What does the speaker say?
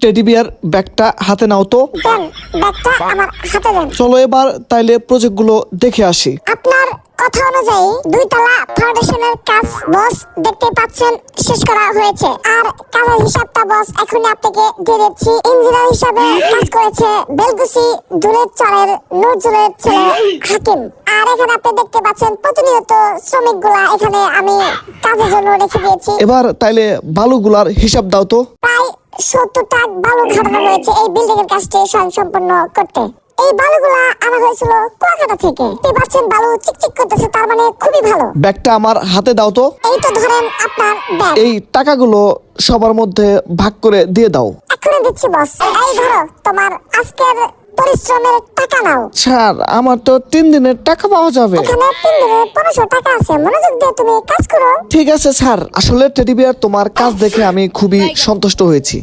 Teddy bear ব্যাগটা হাতে নাও তো। ব্যাগটা আমার হাতে দেন। চলো এবার তাইলে প্রজেক্টগুলো দেখে আসি। আপনার কথা অনুযায়ী দুইতলা ফাউন্ডেশনের কাজ বস দেখতে পাচ্ছেন শেষ করা হয়েছে। আর কাজের হিসাবটা বস এখনই আপনাকে দিয়ে দিচ্ছি। ইঞ্জিনিয়ার হিসাবে কাজ করেছে বেলগুসি দূরের চরের নজরুলের ছেলে হাকিম। আর এখানে আপনি দেখতে পাচ্ছেন প্রতিনিয়ত শ্রমিকগুলা এখানে আমি কাজের জন্য রেখে দিয়েছি। এবার তাইলে বালুগুলার হিসাব দাও তো। প্রায় সত্তর টাক বালু খাটানো হয়েছে এই বিল্ডিং এর কাজটি সম্পন্ন করতে। এই বালুগুলা আনা হয়েছিল কুয়াকাটা থেকে। দেখতে পাচ্ছেন বালু চিকচিক করতেছে তার মানে খুবই ভালো। ব্যাগটা আমার হাতে দাও তো। এই তো ধরেন আপনার ব্যাগ। এই টাকাগুলো সবার মধ্যে ভাগ করে দিয়ে দাও। এখনই দিচ্ছি বস এই ধরো তোমার আজকের পরিশ্রমের টাকা নাও। স্যার আমার তো তিন দিনের টাকা পাওয়া যাবে। এখানে তিন দিনের পনেরোশো টাকা আছে। মনোযোগ দিয়ে তুমি কাজ করো। ঠিক আছে স্যার। আসলে টেডি বিয়ার তোমার কাজ দেখে আমি খুবই সন্তুষ্ট হয়েছি।